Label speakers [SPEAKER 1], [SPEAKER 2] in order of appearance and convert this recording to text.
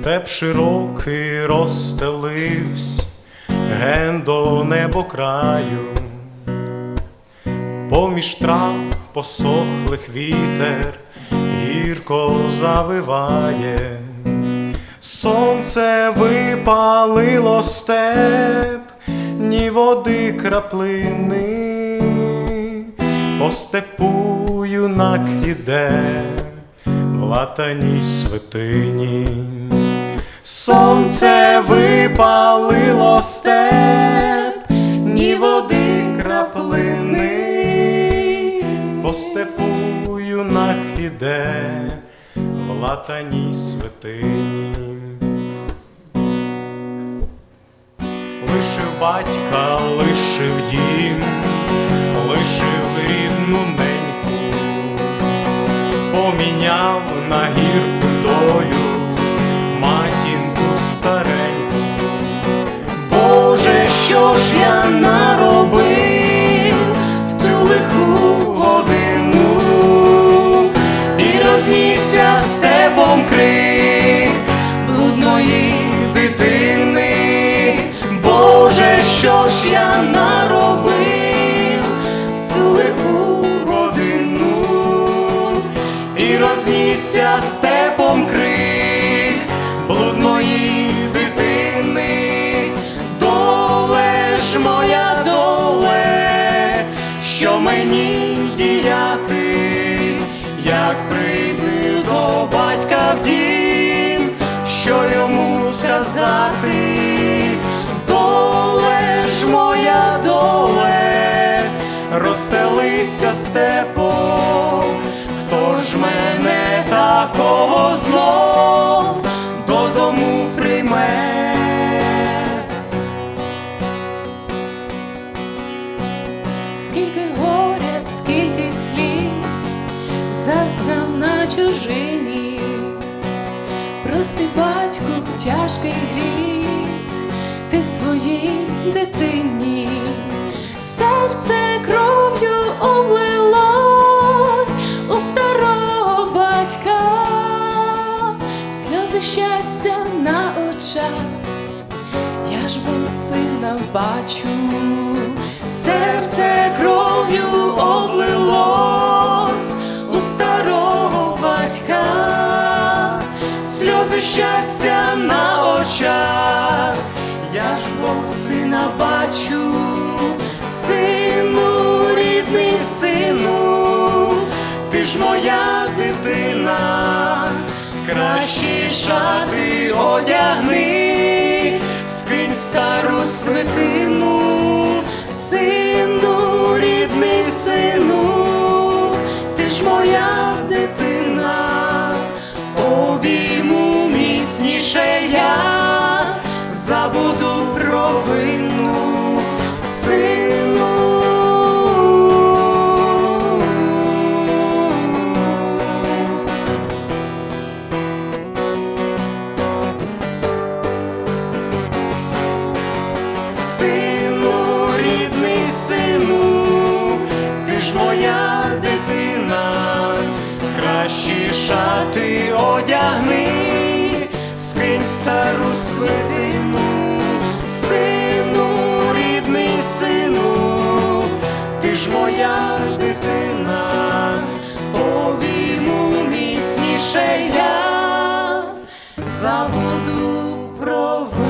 [SPEAKER 1] Степ широкий розстеливсь, ген до небокраю, поміж трав посохлих вітер гірко завиває, сонце випалило степ, ні води краплини, по степу юнак іде в латаній святині. Сонце випалило степ, ні води краплини, по степу юнак іде в латаній святині. Лишив батька, лишив дім, ж я наробив в цю лиху годину, і рознісся степом крик блудної дитини. Боже, що ж я наробив в цю лиху годину, і рознісся степом крик що мені діяти, як прийду до батька в дім, що йому сказати, доле ж моя доле, розстелися степом, хто ж мене такого знов
[SPEAKER 2] чужині, прости батьку тяжкий гріх, ти своїй дитині, серце кров'ю облилось у старого батька, сльози щастя на очах. Я ж бо сина бачу, серце кров'ю облилось щастя на очах, я ж бо сина бачу, сину, рідний сину, ти ж моя дитина, кращі шати одягни, скинь стару святину, шати одягни, скинь стару свину, сину, рідний сину, ти ж моя дитина, обійму міцніше я, забуду провину.